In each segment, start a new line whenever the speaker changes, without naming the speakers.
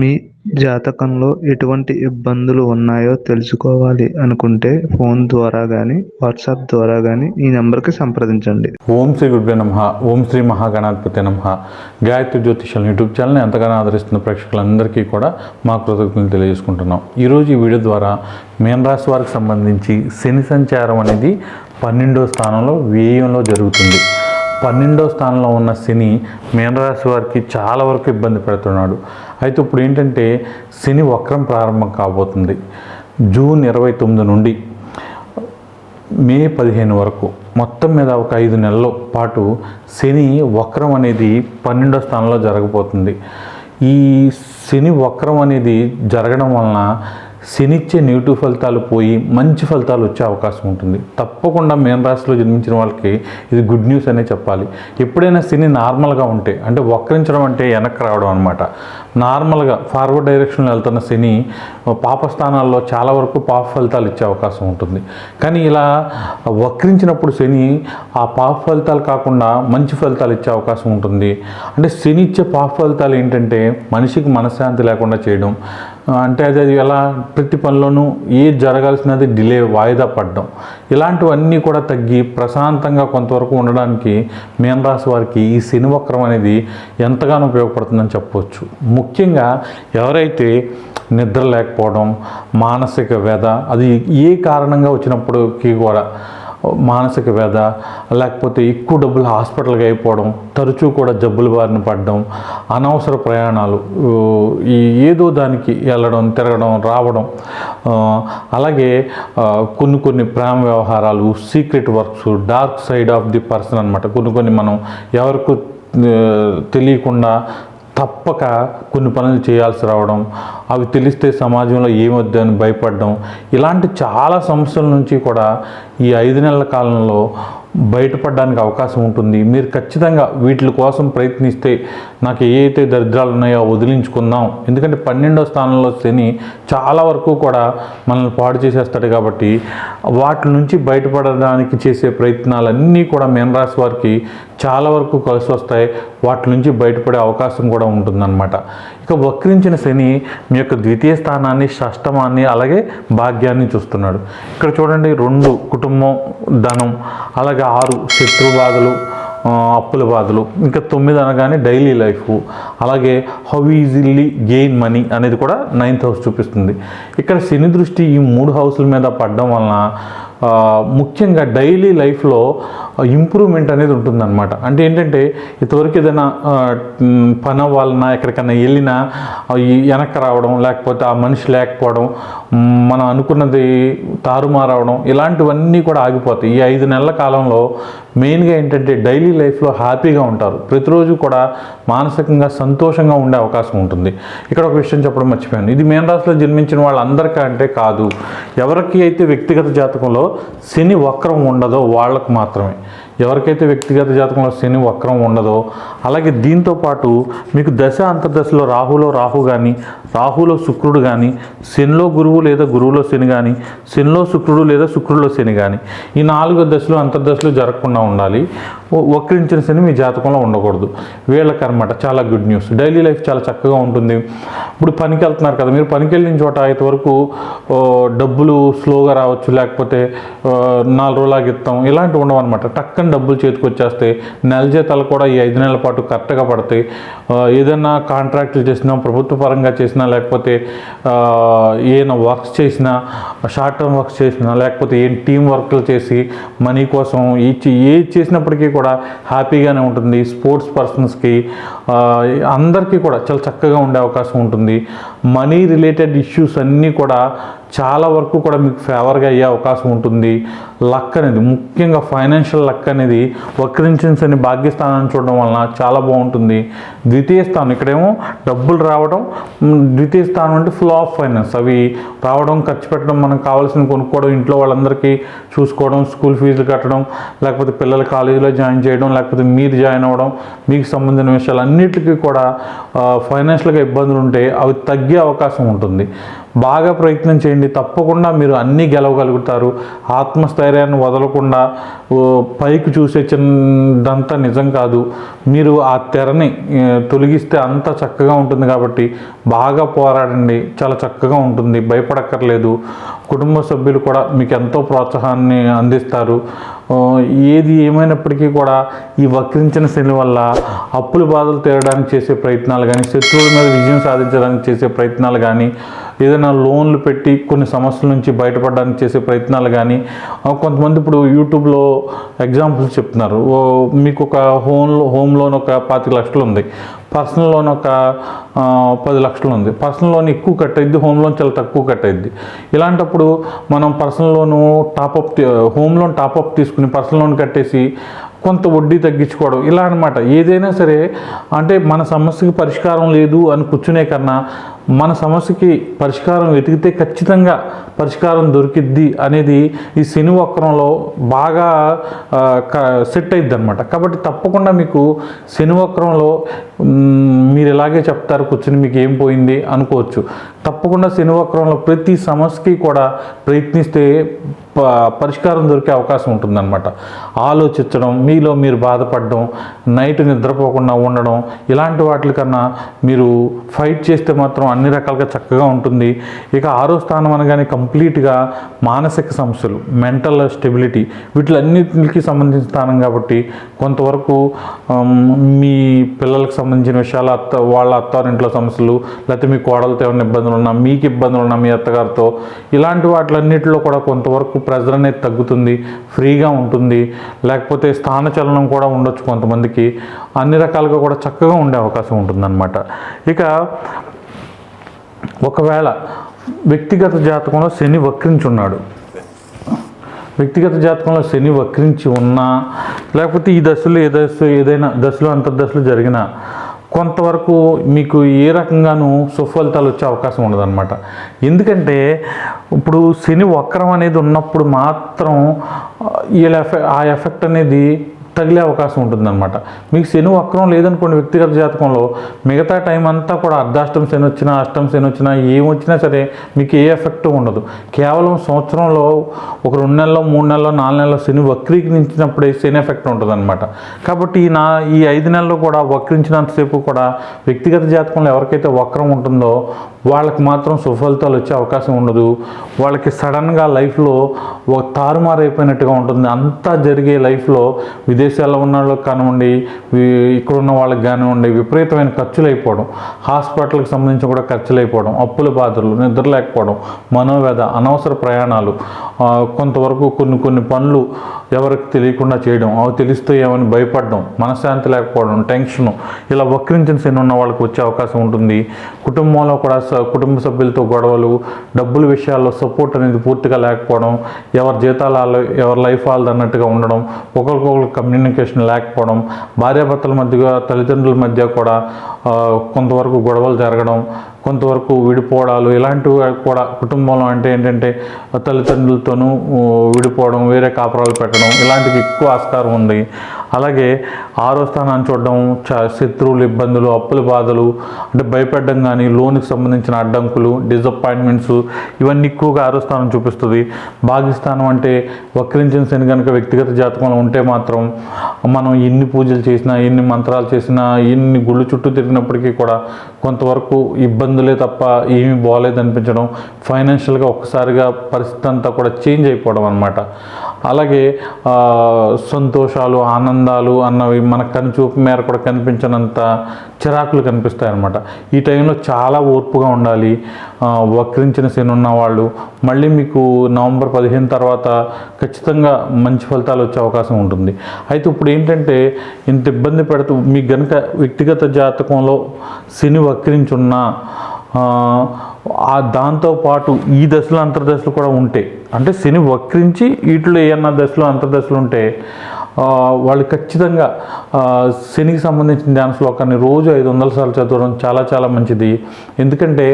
మీ జాతకంలో ఎటువంటి ఇబ్బందులు ఉన్నాయో తెలుసుకోవాలి అనుకుంటే ఫోన్ ద్వారా కానీ వాట్సాప్ ద్వారా కానీ ఈ నెంబర్కి సంప్రదించండి.
ఓం శ్రీ గురుభ్యో నమ ఓం శ్రీ మహాగణాధిపతి నమ. గాయత్రి జ్యోతిషాల యూట్యూబ్ ఛానల్ని ఎంతగానో ఆదరిస్తున్న ప్రేక్షకులందరికీ కూడా మా కృతజ్ఞతలు తెలియజేసుకుంటున్నాం. ఈరోజు ఈ వీడియో ద్వారా మీనరాశి వారికి సంబంధించి శని సంచారం అనేది పన్నెండో స్థానంలో వ్యయంలో జరుగుతుంది. పన్నెండో స్థానంలో ఉన్న శని మీనరాశి వారికి చాలా వరకు ఇబ్బంది పెడుతున్నాడు. అయితే ఇప్పుడు ఏంటంటే శని వక్రం ప్రారంభం కాబోతుంది. జూన్ ఇరవై తొమ్మిది నుండి మే పదిహేను వరకు. మొత్తం మీద ఒక ఐదు నెలల పాటు శని వక్రం అనేది పన్నెండో స్థానంలో జరగబోతుంది. ఈ శని వక్రం అనేది జరగడం వలన శనిచ్చే నెగిటివ్ ఫలితాలు పోయి మంచి ఫలితాలు వచ్చే అవకాశం ఉంటుంది. తప్పకుండా మేన రాశిలో జన్మించిన వాళ్ళకి ఇది గుడ్ న్యూస్ అనే చెప్పాలి. ఎప్పుడైనా శని నార్మల్గా ఉంటే అంటే వక్రించడం అంటే వెనక్కి రావడం అనమాట నార్మల్గా ఫార్వర్డ్ డైరెక్షన్లో వెళ్తున్న శని పాప స్థానాల్లో చాలా వరకు పాప ఫలితాలు ఇచ్చే అవకాశం ఉంటుంది. కానీ ఇలా వక్రించినప్పుడు శని ఆ పాప ఫలితాలు కాకుండా మంచి ఫలితాలు ఇచ్చే అవకాశం ఉంటుంది. అంటే శని ఇచ్చే పాప ఫలితాలు ఏంటంటే మనిషికి మనశ్శాంతి లేకుండా చేయడం అంటే అది అది ఎలా ప్రతి పనిలోనూ ఏది జరగాల్సినది డిలే వాయిదా పడడం. ఇలాంటివన్నీ కూడా తగ్గి ప్రశాంతంగా కొంతవరకు ఉండడానికి మీనరాశి వారికి ఈ శనివక్రం అనేది ఎంతగానో ఉపయోగపడుతుందని చెప్పవచ్చు ముఖ్యంగా ఎవరైతే నిద్ర లేకపోవడం మానసిక వ్యధ అది ఏ కారణంగా వచ్చినప్పటికీ కూడా మానసిక వ్యధ లేకపోతే ఎక్కువ డబ్బులు హాస్పిటల్కి అయిపోవడం తరచూ కూడా జబ్బుల బారిన పడడం అనవసర ప్రయాణాలు ఈ ఏదో దానికి వెళ్ళడం తిరగడం రావడం అలాగే కొన్ని కొన్ని ప్రేమ వ్యవహారాలు secret works dark side of the person అనమాట కొన్ని కొన్ని మనం ఎవరికి తెలియకుండా తప్పక కొన్ని పనులు చేయాల్సి రావడం అవి తెలిస్తే సమాజంలో ఏమొద్దు అని భయపడడం ఇలాంటి చాలా సమస్యల నుంచి కూడా ఈ ఐదు నెలల కాలంలో బయటపడడానికి అవకాశం ఉంటుంది. మీరు ఖచ్చితంగా వీటి కోసం ప్రయత్నిస్తే నాకు ఏ అయితే దరిద్రాలు ఉన్నాయో వదిలించుకుందాం. ఎందుకంటే పన్నెండో స్థానంలో శని చాలా వరకు కూడా మనల్ని పాడు చేసేస్తాడు కాబట్టి వాటి నుంచి బయటపడడానికి చేసే ప్రయత్నాలన్నీ కూడా మీనరాశి వారికి చాలా వరకు కలిసి వస్తాయి. వాటి నుంచి బయటపడే అవకాశం కూడా ఉంటుందన్నమాట. ఇక వక్రించిన శని మీ యొక్క ద్వితీయ స్థానాన్ని షష్టమాన్ని అలాగే భాగ్యాన్ని చూస్తున్నాడు. ఇక్కడ చూడండి రెండు కుటుంబం ధనం అలాగే ఆరు శత్రు బాధలు అప్పుల బాధలు. ఇంకా తొమ్మిది అనగానే డైలీ లైఫ్ అలాగే హౌ ఈజీలీ గెయిన్ మనీ అనేది కూడా నైన్త్ హౌస్ చూపిస్తుంది. ఇక్కడ శని దృష్టి ఈ మూడు హౌస్ల మీద పడడం వలన ముఖ్యంగా డైలీ లైఫ్లో ఇంప్రూవ్మెంట్ అనేది ఉంటుందన్నమాట. అంటే ఏంటంటే ఇంతవరకు ఏదైనా పని అవ్వాలన్నా ఎక్కడికైనా వెళ్ళినా వెనక్కి రావడం లేకపోతే ఆ మనిషి లేకపోవడం మనం అనుకున్నది తారుమారవడం ఇలాంటివన్నీ కూడా ఆగిపోతాయి. ఈ ఐదు నెలల కాలంలో మెయిన్గా ఏంటంటే డైలీ లైఫ్లో హ్యాపీగా ఉంటారు. ప్రతిరోజు కూడా మానసికంగా సంతోషంగా ఉండే అవకాశం ఉంటుంది. ఇక్కడ ఒక విషయం చెప్పడం మర్చిపోయాను. ఇది మేన రాశిలో జన్మించిన వాళ్ళందరికంటే కాదు. ఎవరికి అయితే వ్యక్తిగత జాతకంలో శని వక్రం ఉండదో వాళ్ళకు మాత్రమే. ఎవరికైతే వ్యక్తిగత జాతకంలో శని వక్రం ఉండదో అలాగే దీంతో పాటు మీకు దశ అంతర్దశలో రాహులో రాహు కానీ రాహులో శుక్రుడు కానీ శనిలో గురువు లేదా గురువులో శని కానీ శనిలో శుక్రుడు లేదా శుక్రుడిలో శని కానీ ఈ నాలుగు దశలు అంతర్దశలు జరగకుండా ఉండాలి. వక్రించిన శని మీ జాతకంలో ఉండకూడదు. వీళ్ళకి అనమాట చాలా గుడ్ న్యూస్. డైలీ లైఫ్ చాలా చక్కగా ఉంటుంది. ఇప్పుడు పనికి వెళ్తున్నారు కదా మీరు పనికి వెళ్ళిన చోట ఇంతవరకు డబ్బులు స్లోగా రావచ్చు లేకపోతే నాలుగు రోజులు ఆగిస్తాం. ఇలాంటివి ఉండవు అనమాట టక్కని డబ్బులు చేతికి వచ్చేస్తే నెల జీతాలు కూడా ఈ ఐదు నెలల పాటు కరెక్ట్గా పడతాయి. ఏదైనా కాంట్రాక్టులు చేసినా ప్రభుత్వ పరంగా చేసినా లేకపోతే ఏదైనా వర్క్స్ చేసినా షార్ట్ టర్మ్ వర్క్స్ చేసినా లేకపోతే ఏం టీం వర్క్లు చేసి మనీ కోసం ఇచ్చి ఏది చేసినప్పటికీ కూడా హ్యాపీగానే ఉంటుంది. స్పోర్ట్స్ పర్సన్స్కి అందరికీ కూడా చాలా చక్కగా ఉండే అవకాశం ఉంటుంది. మనీ రిలేటెడ్ ఇష్యూస్ అన్నీ కూడా చాలా వరకు కూడా మీకు ఫేవర్గా అయ్యే అవకాశం ఉంటుంది. లక్ అనేది ముఖ్యంగా ఫైనాన్షియల్ లక్ అనేది వక్రించని భాగ్యస్థానాన్ని చూడడం వలన చాలా బాగుంటుంది. ద్వితీయ స్థానం ఇక్కడేమో డబ్బులు రావడం ద్వితీయ స్థానం అంటే ఫ్లో ఆఫ్ ఫైనాన్స్ అవి రావడం ఖర్చు పెట్టడం మనకు కావాల్సిన కొనుక్కోవడం ఇంట్లో వాళ్ళందరికీ చూసుకోవడం స్కూల్ ఫీజులు కట్టడం లేకపోతే పిల్లల కాలేజీలో జాయిన్ చేయడం లేకపోతే మీరు జాయిన్ అవ్వడం మీకు సంబంధించిన విషయాలు అన్నిటికీ కూడా ఫైనాన్షియల్గా ఇబ్బందులు ఉంటే అవి తగ్గే అవకాశం ఉంటుంది. బాగా ప్రయత్నం చేయండి. తప్పకుండా మీరు అన్నీ గెలవగలుగుతారు. ఆత్మస్థైర్యాన్ని వదలకుండా పైకి చూసే చిన్నదంతా నిజం కాదు. మీరు ఆ తెరని తొలగిస్తే అంత చక్కగా ఉంటుంది కాబట్టి బాగా పోరాడండి. చాలా చక్కగా ఉంటుంది. భయపడక్కర్లేదు. కుటుంబ సభ్యులు కూడా మీకు ఎంతో ప్రోత్సాహాన్ని అందిస్తారు. ఏది ఏమైనప్పటికీ కూడా ఈ వక్రించిన శని వల్ల అప్పుల బాధలు తీరడానికి చేసే ప్రయత్నాలు కానీ శత్రువుల మీద విజయం సాధించడానికి చేసే ప్రయత్నాలు కానీ ఏదైనా లోన్లు పెట్టి కొన్ని సమస్యల నుంచి బయటపడడానికి చేసే ప్రయత్నాలు కానీ కొంతమంది ఇప్పుడు యూట్యూబ్లో ఎగ్జాంపుల్స్ చెప్తున్నారు. మీకు ఒక హోమ్ హోమ్ లోన్ ఒక పాతిక లక్షలు ఉంది. పర్సనల్ లోన్ ఒక పది లక్షలు ఉంది. పర్సనల్ లోన్ ఎక్కువ కట్ అయింది హోమ్ లోన్ చాలా తక్కువ కట్ అయింది ఇలాంటప్పుడు మనం personal loan top up home loan top up తీసుకుని పర్సనల్ లోన్ కట్టేసి కొంత వడ్డీ తగ్గించుకోవడం ఇలా అనమాట ఏదైనా సరే అంటే మన సమస్యకి పరిష్కారం లేదు అని కూర్చునే కన్నా మన సమస్యకి పరిష్కారం వెతికితే ఖచ్చితంగా పరిష్కారం దొరికిద్ది అనేది ఈ శని వక్రంలో బాగా క- సెట్ అయింది అనమాట కాబట్టి తప్పకుండా మీకు శని వక్రంలో మీరు ఇలాగే చెప్తారు కూర్చుని మీకు ఏం పోయింది అనుకోవచ్చు. తప్పకుండా శని వక్రంలో ప్రతి సమస్యకి కూడా ప్రయత్నిస్తే పరిష్కారం దొరికే అవకాశం ఉంటుందన్నమాట. ఆలోచించడం మీలో మీరు బాధపడడం నైట్ నిద్రపోకుండా ఉండడం ఇలాంటి వాటికన్నా మీరు ఫైట్ చేస్తే మాత్రం అన్ని రకాలుగా చక్కగా ఉంటుంది. ఇక ఆరో స్థానం అనగానే కంప్లీట్గా మానసిక సమస్యలు మెంటల్ స్టెబిలిటీ వీటిలన్నిటికి సంబంధించిన స్థానం కాబట్టి కొంతవరకు మీ పిల్లలకు సంబంధించిన విషయాలు అత్త వాళ్ళ అత్తారింట్లో సమస్యలు లేకపోతే మీ కోడలతో ఏమైనా ఇబ్బందులు ఉన్నా మీకు ఇబ్బందులు ఉన్నా మీ అత్తగారితో ఇలాంటి వాటిలన్నిటిలో కూడా కొంతవరకు ప్రెజర్ అనేది తగ్గుతుంది ఫ్రీగా ఉంటుంది లేకపోతే స్థానచలనం కూడా ఉండొచ్చు కొంతమందికి. అన్ని రకాలుగా కూడా చక్కగా ఉండే అవకాశం ఉంటుందన్నమాట. ఇక ఒకవేళ వ్యక్తిగత జాతకంలో శని వక్రించున్నాడు. వ్యక్తిగత జాతకంలో శని వక్రించి ఉన్నా లేకపోతే ఈ దశలో ఏ దశ ఏదైనా దశలో అంతర్దశలు జరిగినా కొంతవరకు మీకు ఏ రకంగానూ సుఫలితాలు వచ్చే అవకాశం ఉండదన్నమాట. ఎందుకంటే ఇప్పుడు శని వక్రం అనేది ఉన్నప్పుడు మాత్రం ఈ వీళ్ళ ఎఫె ఆ ఎఫెక్ట్ అనేది తగిలే అవకాశం ఉంటుందన్నమాట. మీకు శని వక్రం లేదనుకోండి వ్యక్తిగత జాతకంలో మిగతా టైం అంతా కూడా అర్ధాష్టం శని వచ్చినా అష్టం శని వచ్చినా ఏం వచ్చినా సరే మీకు ఏ ఎఫెక్ట్ ఉండదు. కేవలం సంవత్సరంలో ఒక రెండు నెలలో మూడు నెలలో నాలుగు నెలలో శని వక్రీకరించినప్పుడే శని ఎఫెక్ట్ ఉంటుందన్నమాట. కాబట్టి ఈ నా ఈ ఐదు నెలలు కూడా వక్రించినంతసేపు కూడా వ్యక్తిగత జాతకంలో ఎవరికైతే వక్రం ఉంటుందో వాళ్ళకి మాత్రం సుఫలితాలు వచ్చే అవకాశం ఉండదు. వాళ్ళకి సడన్గా లైఫ్లో ఒక తారుమారైపోయినట్టుగా ఉంటుంది. అంతా జరిగే లైఫ్లో విదేశాల్లో ఉన్న వాళ్ళకి కానివ్వండి ఇక్కడ ఉన్న వాళ్ళకి కానివ్వండి విపరీతమైన ఖర్చులు అయిపోవడం. హాస్పిటల్కి సంబంధించి కూడా ఖర్చులు అయిపోవడం. అప్పుల బాధలు నిద్ర లేకపోవడం మనోవేద అనవసర ప్రయాణాలు కొంతవరకు కొన్ని కొన్ని పనులు ఎవరికి తెలియకుండా చేయడం. అవి తెలిస్తే ఏమని భయపడడం మనశ్శాంతి లేకపోవడం టెన్షను ఇలా వక్రించిన శని ఉన్న వాళ్ళకి వచ్చే అవకాశం ఉంటుంది. కుటుంబంలో కూడా కుటుంబ సభ్యులతో గొడవలు డబ్బుల విషయాల్లో సపోర్ట్ అనేది పూర్తిగా లేకపోవడం ఎవరి జీతాలు ఎవరి లైఫ్ వాళ్ళది అన్నట్టుగా ఉండడం ఒకరికొకరు కమ్యూనికేషన్ లేకపోవడం భార్యాభర్తల మధ్య తల్లిదండ్రుల మధ్య కూడా కొంతవరకు గొడవలు జరగడం కొంతవరకు విడిపోవడాలు ఇలాంటివి కూడా కుటుంబంలో అంటే ఏంటంటే తల్లిదండ్రులతోనూ విడిపోవడం వేరే కాపురాలు పెట్టడం ఇలాంటివి ఎక్కువ ఆస్కారం ఉంది. అలాగే ఆరో స్థానాన్ని చూడడం శత్రువులు ఇబ్బందులు అప్పుల బాధలు అంటే భయపడడం కానీ లోన్కి సంబంధించిన అడ్డంకులు డిసప్పాయింట్మెంట్స్ ఇవన్నీ ఎక్కువగా ఆరో స్థానం చూపిస్తుంది. భాగ్యస్థానం అంటే వక్రించిన శని కనుక వ్యక్తిగత జాతకంలో ఉంటే మాత్రం మనం ఎన్ని పూజలు చేసినా ఎన్ని మంత్రాలు చేసినా ఎన్ని గుళ్ళు చుట్టూ తిరిగినప్పటికీ కూడా కొంతవరకు ఇబ్బందులే తప్ప ఏమీ బాగలేదు అనిపించడం ఫైనాన్షియల్గా ఒక్కసారిగా పరిస్థితి అంతా కూడా చేంజ్ అయిపోవడం అనమాట అలాగే సంతోషాలు ఆనందాలు అన్నవి మన కనుచూపు మేర కూడా కనిపించినంత చిరాకులు కనిపిస్తాయన్నమాట. ఈ టైంలో చాలా ఓర్పుగా ఉండాలి. వక్రించిన శని ఉన్న వాళ్ళు మళ్ళీ మీకు నవంబర్ పదిహేను తర్వాత ఖచ్చితంగా మంచి ఫలితాలు వచ్చే అవకాశం ఉంటుంది. అయితే ఇప్పుడు ఏంటంటే ఇంత ఇబ్బంది పెడుతూ మీకు గనుక వ్యక్తిగత జాతకంలో శని వక్రించున్నా ఆ, దాంతోపాటు ఈ దశలు అంతర్దశలు కూడా ఉంటాయి అంటే శని వక్రించి వీటిలో ఏమన్నా దశలు అంతర్దశలు ఉంటే వాళ్ళు ఖచ్చితంగా శనికి సంబంధించిన ధ్యాన శ్లోకాన్ని రోజు ఐదు వందల సార్లు చదవడం చాలా చాలా మంచిది. ఎందుకంటే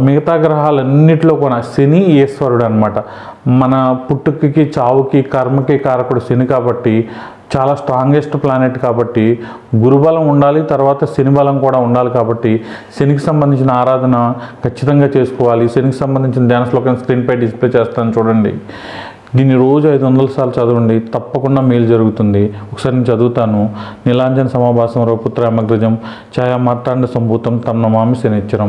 మిగతా గ్రహాలన్నింటిలో కూడా శని ఈశ్వరుడు అనమాట మన పుట్టుకకి చావుకి కర్మకి కారకుడు శని కాబట్టి చాలా స్ట్రాంగెస్ట్ ప్లానెట్ కాబట్టి గురుబలం ఉండాలి తర్వాత శని బలం కూడా ఉండాలి కాబట్టి శనికి సంబంధించిన ఆరాధన ఖచ్చితంగా చేసుకోవాలి. శనికి సంబంధించిన ధ్యాన శ్లోకం స్క్రీన్పై డిస్ప్లే చేస్తాను చూడండి. దీన్ని రోజు ఐదు వందల సార్లు చదవండి తప్పకుండా మేలు జరుగుతుంది. ఒకసారి నేను చదువుతాను. నీలాంజన సమాభాసం రూపుత్ర అమగ్రజం ఛాయా మార్తాండ సంభూతం తమ్ నమామి శనిచ్చరం.